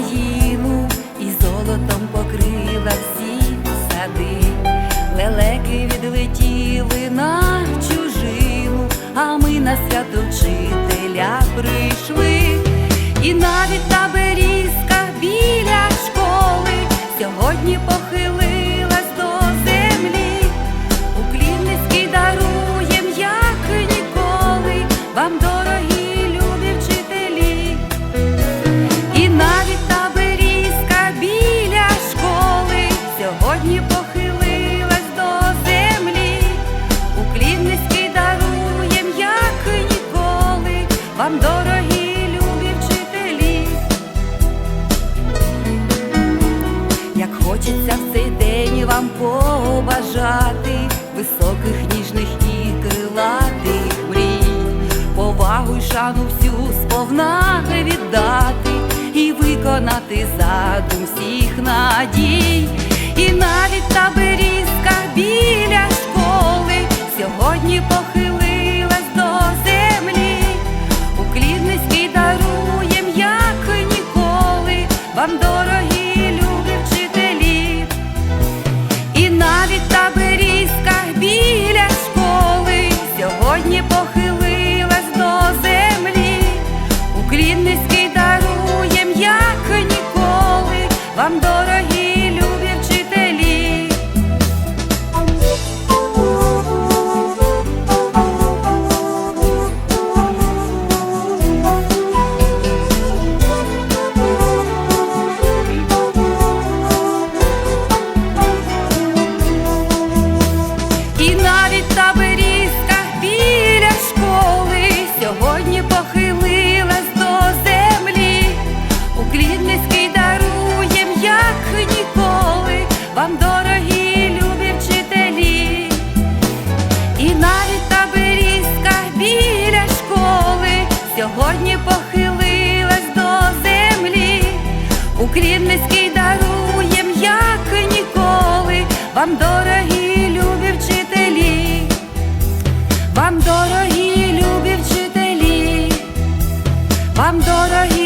Україну і золотом покрила всі сади, лелеки відлетіли на чужину, а ми на свято вчителя прийшли, і навіть на берізках біля школи сьогодні. Вам дорогі любі вчителі. Як хочеться в цей день вам побажати високих, ніжних і крилатих мрій, повагу й шану всю сповна віддати і виконати задум всіх надій, вам дорогі любі вчителі. І навіть та берізка біля школи сьогодні похилилась до землі. Уклін низький даруєм, як ніколи, вам дорогі похилилась до землі, Укріп низький даруєм, як ніколи, вам дорогі любі вчителі, вам дорогі любі вчителі, вам дорогі.